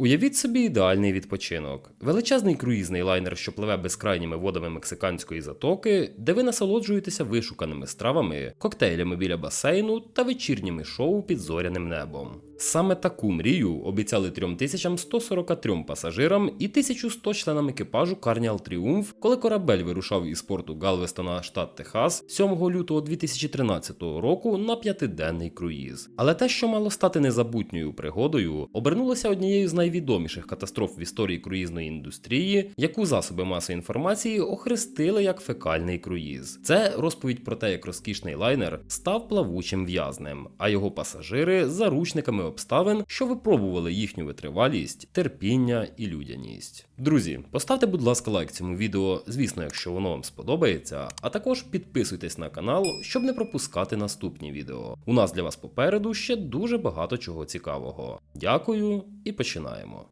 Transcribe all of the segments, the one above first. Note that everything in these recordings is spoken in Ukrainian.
Уявіть собі ідеальний відпочинок. Величезний круїзний лайнер, що пливе безкрайніми водами мексиканської затоки, де ви насолоджуєтеся вишуканими стравами, коктейлями біля басейну та вечірніми шоу під зоряним небом. Саме таку мрію обіцяли 3143 пасажирам і 1100 членам екіпажу Triumph, коли корабель вирушав із порту Галвестона, штат Техас, 7 лютого 2013 року на п'ятиденний круїз. Але те, що мало стати незабутньою пригодою, обернулося однією з найвідоміших катастроф в історії круїзної індустрії, яку засоби масової інформації охрестили як фекальний круїз. Це розповідь про те, як розкішний лайнер став плавучим в'язнем, а його пасажири заручниками обставин, що випробували їхню витривалість, терпіння і людяність. Друзі, поставте, будь ласка, лайк цьому відео, звісно, якщо воно вам сподобається, а також підписуйтесь на канал, щоб не пропускати наступні відео. У нас для вас попереду ще дуже багато чого цікавого. Дякую і починаємо.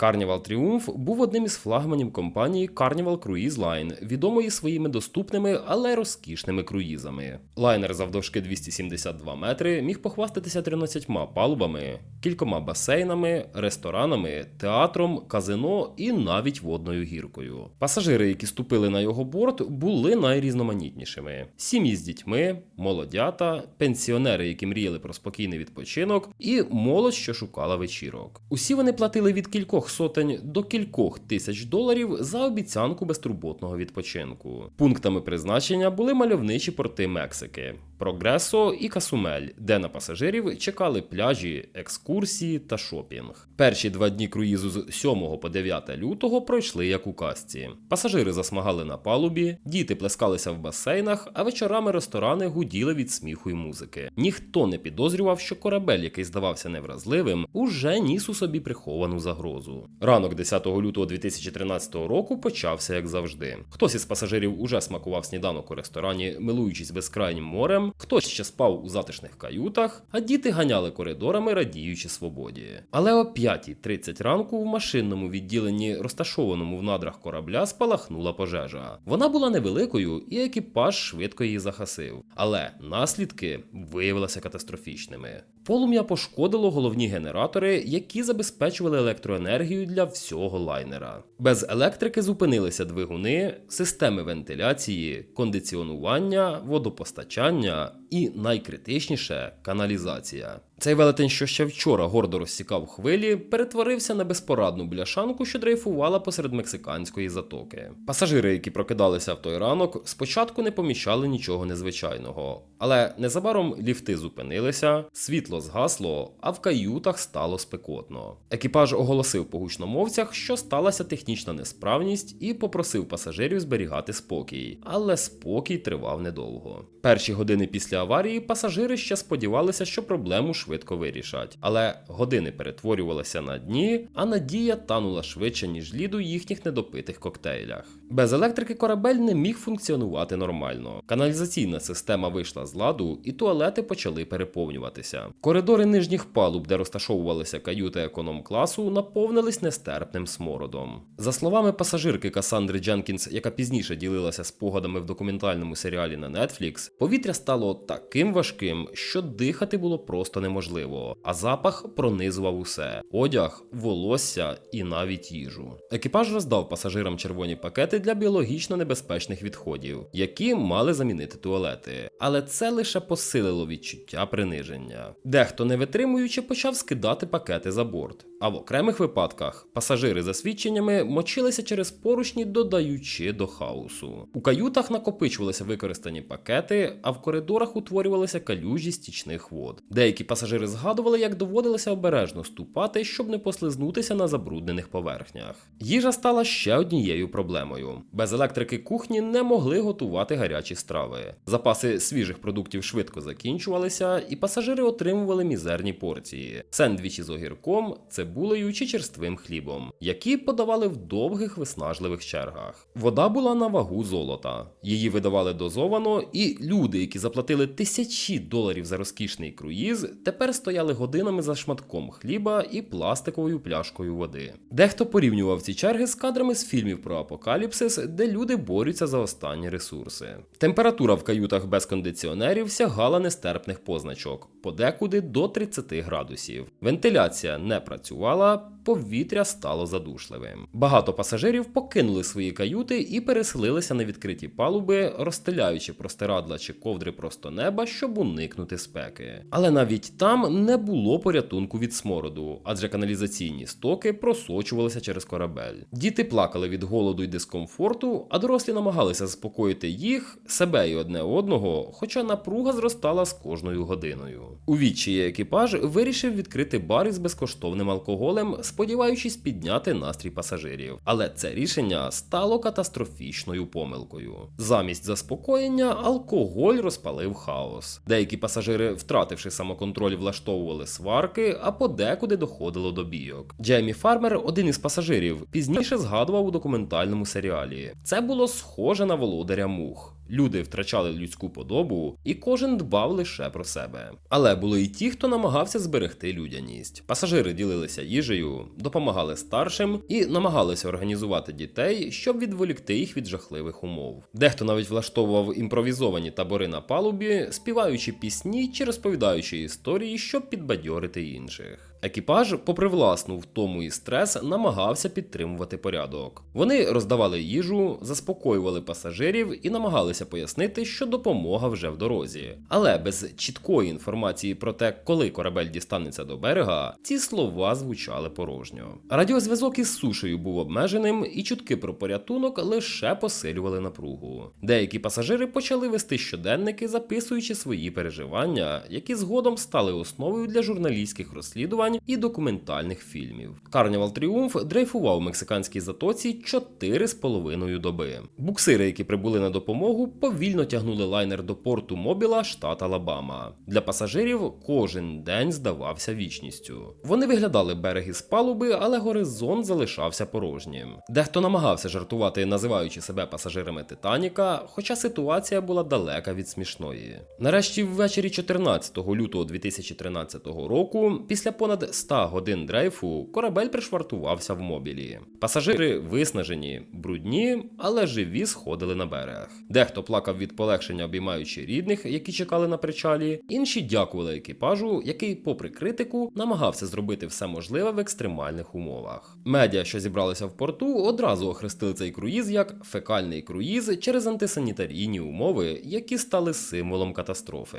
Carnival Triumph був одним із флагманів компанії Carnival Cruise Line, відомої своїми доступними, але розкішними круїзами. Лайнер завдовжки 272 метри міг похвастатися 13 палубами, кількома басейнами, ресторанами, театром, казино і навіть водною гіркою. Пасажири, які ступили на його борт, були найрізноманітнішими: сім'ї з дітьми, молодята, пенсіонери, які мріяли про спокійний відпочинок, і молодь, що шукала вечірок. Усі вони платили від кількох сотень до кількох тисяч доларів за обіцянку безтурботного відпочинку. Пунктами призначення були мальовничі порти Мексики. Прогресо і Касумель, де на пасажирів чекали пляжі, екскурсії та шопінг. Перші два дні круїзу з 7 по 9 лютого пройшли як у казці. Пасажири засмагали на палубі, діти плескалися в басейнах, а вечорами ресторани гуділи від сміху й музики. Ніхто не підозрював, що корабель, який здавався невразливим, уже ніс у собі приховану загрозу. Ранок 10 лютого 2013 року почався як завжди. Хтось із пасажирів уже смакував сніданок у ресторані, милуючись безкрайнім морем. Хтось ще спав у затишних каютах, а діти ганяли коридорами, радіючи свободі. Але о 5.30 ранку в машинному відділенні, розташованому в надрах корабля, спалахнула пожежа. Вона була невеликою, і екіпаж швидко її захасив. Але наслідки виявилися катастрофічними. Полум'я пошкодило головні генератори, які забезпечували електроенергію для всього лайнера. Без електрики зупинилися двигуни, системи вентиляції, кондиціонування, водопостачання і найкритичніше каналізація. Цей велетень, що ще вчора гордо розсікав хвилі, перетворився на безпорадну бляшанку, що дрейфувала посеред мексиканської затоки. Пасажири, які прокидалися в той ранок, спочатку не поміщали нічого незвичайного, але незабаром ліфти зупинилися, світло згасло, а в каютах стало спекотно. Екіпаж оголосив по гучномовцях, що сталася технічна несправність, і попросив пасажирів зберігати спокій, але спокій тривав недовго. Перші години після аварії пасажири ще сподівалися, що проблему швидко вирішать, але години перетворювалися на дні, а надія танула швидше, ніж лід у їхніх недопитих коктейлях. Без електрики корабель не міг функціонувати нормально. Каналізаційна система вийшла з ладу, і туалети почали переповнюватися. Коридори нижніх палуб, де розташовувалися каюти економ-класу, наповнились нестерпним смородом. За словами пасажирки Касандри Дженкінс, яка пізніше ділилася спогадами в документальному серіалі на Netflix, повітря стало таким важким, що дихати було просто неможливо, а запах пронизував усе: одяг, волосся і навіть їжу. Екіпаж роздав пасажирам червоні пакети для біологічно небезпечних відходів, які мали замінити туалети. Але це лише посилило відчуття приниження. Дехто, не витримуючи, почав скидати пакети за борт. А в окремих випадках пасажири за свідченнями мочилися через поручні, додаючи до хаосу. У каютах накопичувалися використані пакети, а в коридорах утворювалися калюжі стічних вод. Деякі пасажири згадували, як доводилося обережно ступати, щоб не послизнутися на забруднених поверхнях. Їжа стала ще однією проблемою. Без електрики кухні не могли готувати гарячі страви. Запаси свіжих продуктів швидко закінчувалися, і пасажири отримували мізерні порції: сендвічі з огірком, цибулею, цибулею чи черствим хлібом, які подавали в довгих виснажливих чергах. Вода була на вагу золота. Її видавали дозовано, і люди, які заплатили тисячі доларів за розкішний круїз, тепер стояли годинами за шматком хліба і пластиковою пляшкою води. Дехто порівнював ці черги з кадрами з фільмів про апокаліпсис, де люди борються за останні ресурси. Температура в каютах без кондиціонерів сягала нестерпних позначок, подекуди до 30 градусів. Вентиляція не працювала, спрацювала повітря стало задушливим. Багато пасажирів покинули свої каюти і переселилися на відкриті палуби, розстеляючи простирадла чи ковдри просто неба, щоб уникнути спеки. Але навіть там не було порятунку від смороду, адже каналізаційні стоки просочувалися через корабель. Діти плакали від голоду й дискомфорту, а дорослі намагалися заспокоїти їх, себе і одне одного, хоча напруга зростала з кожною годиною. У відчаї екіпаж вирішив відкрити бар із безкоштовним алкоголем, сподіваючись підняти настрій пасажирів. Але це рішення стало катастрофічною помилкою. Замість заспокоєння алкоголь розпалив хаос. Деякі пасажири, втративши самоконтроль, влаштовували сварки, а подекуди доходило до бійок. Джеймі Фармер, один із пасажирів, пізніше згадував у документальному серіалі. Це було схоже на володаря мух. Люди втрачали людську подобу, і кожен дбав лише про себе. Але були й ті, хто намагався зберегти людяність. Пасажири ділилися їжею, допомагали старшим і намагалися організувати дітей, щоб відволікти їх від жахливих умов. Дехто навіть влаштовував імпровізовані табори на палубі, співаючи пісні чи розповідаючи історії, щоб підбадьорити інших. Екіпаж, попри власну втому і стрес, намагався підтримувати порядок. Вони роздавали їжу, заспокоювали пасажирів і намагалися пояснити, що допомога вже в дорозі. Але без чіткої інформації про те, коли корабель дістанеться до берега, ці слова звучали порожньо. Радіозв'язок із сушею був обмеженим, і чутки про порятунок лише посилювали напругу. Деякі пасажири почали вести щоденники, записуючи свої переживання, які згодом стали основою для журналістських розслідувань і документальних фільмів. Карнівал Тріумф дрейфував в мексиканській затоці 4,5 доби. Буксири, які прибули на допомогу, повільно тягнули лайнер до порту Мобіла, штат Алабама. Для пасажирів кожен день здавався вічністю. Вони виглядали береги з палуби, але горизонт залишався порожнім. Дехто намагався жартувати, називаючи себе пасажирами Титаніка, хоча ситуація була далека від смішної. Нарешті, ввечері 14 лютого 2013 року, після понад 100 годин дрейфу, корабель пришвартувався в мобілі. Пасажири виснажені, брудні, але живі сходили на берег. Дехто плакав від полегшення, обіймаючи рідних, які чекали на причалі. Інші дякували екіпажу, який, попри критику, намагався зробити все можливе в екстремальних умовах. Медіа, що зібралися в порту, одразу охрестили цей круїз як фекальний круїз через антисанітарійні умови, які стали символом катастрофи.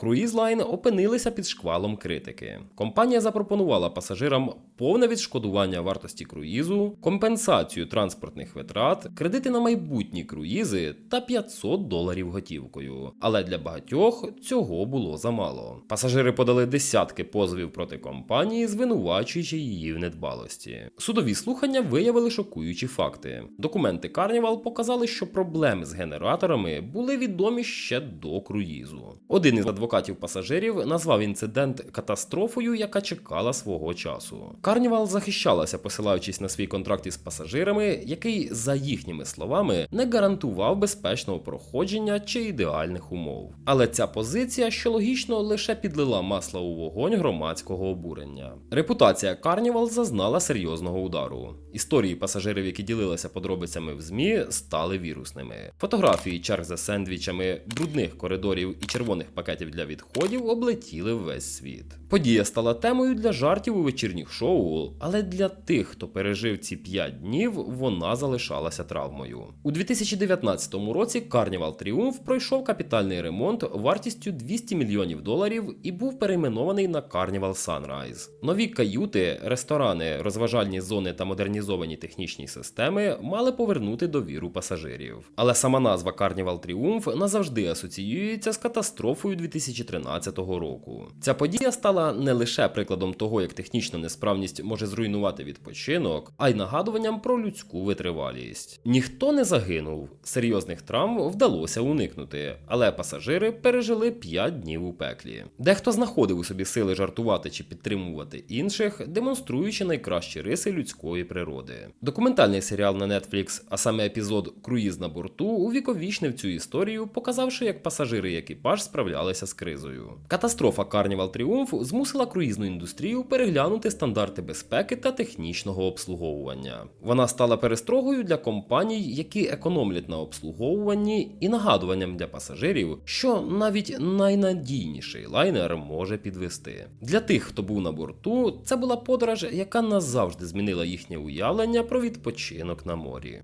Cruise Line опинилися під шквалом критики. Компанія запропонувала пасажирам повне відшкодування вартості круїзу, компенсацію транспортних витрат, кредити на майбутні круїзи та 500 доларів готівкою. Але для багатьох цього було замало. Пасажири подали десятки позовів проти компанії, звинувачуючи її в недбалості. Судові слухання виявили шокуючі факти. Документи Carnival показали, що проблеми з генераторами були відомі ще до круїзу. Один із адвокатів пасажирів назвав інцидент катастрофою, яка чекала свого часу. Carnival захищалася, посилаючись на свій контракт із пасажирами, який, за їхніми словами, не гарантував безпечного проходження чи ідеальних умов. Але ця позиція, що логічно, лише підлила масла у вогонь громадського обурення. Репутація Carnival зазнала серйозного удару. Історії пасажирів, які ділилися подробицями в ЗМІ, стали вірусними. Фотографії черг за сендвічами, брудних коридорів і червоних пакетів для відходів облетіли весь світ. Подія стала темою для жартів у вечірніх шоу, але для тих, хто пережив ці 5 днів, вона залишалася травмою. У 2019 році Carnival Triumph пройшов капітальний ремонт вартістю 200 мільйонів доларів і був перейменований на Carnival Sunrise. Нові каюти, ресторани, розважальні зони та модернізовані технічні системи мали повернути довіру пасажирів. Але сама назва Carnival Triumph назавжди асоціюється з катастрофою 2013 року. Ця подія стала не лише прикладом того, як технічна несправність може зруйнувати відпочинок, а й нагадуванням про людську витривалість. Ніхто не загинув, серйозних травм вдалося уникнути, але пасажири пережили 5 днів у пеклі. Дехто знаходив у собі сили жартувати чи підтримувати інших, демонструючи найкращі риси людської природи. Документальний серіал на Netflix, а саме епізод Круїз на борту, увіковічнив цю історію, показавши, як пасажири і екіпаж справлялися з кризою. Катастрофа Carnival Triumph змусила круїзну індустрію переглянути стандарти безпеки та технічного обслуговування. Вона стала перестрогою для компаній, які економлять на обслуговуванні, і нагадуванням для пасажирів, що навіть найнадійніший лайнер може підвести. Для тих, хто був на борту, це була подорож, яка назавжди змінила їхнє уявлення про відпочинок на морі.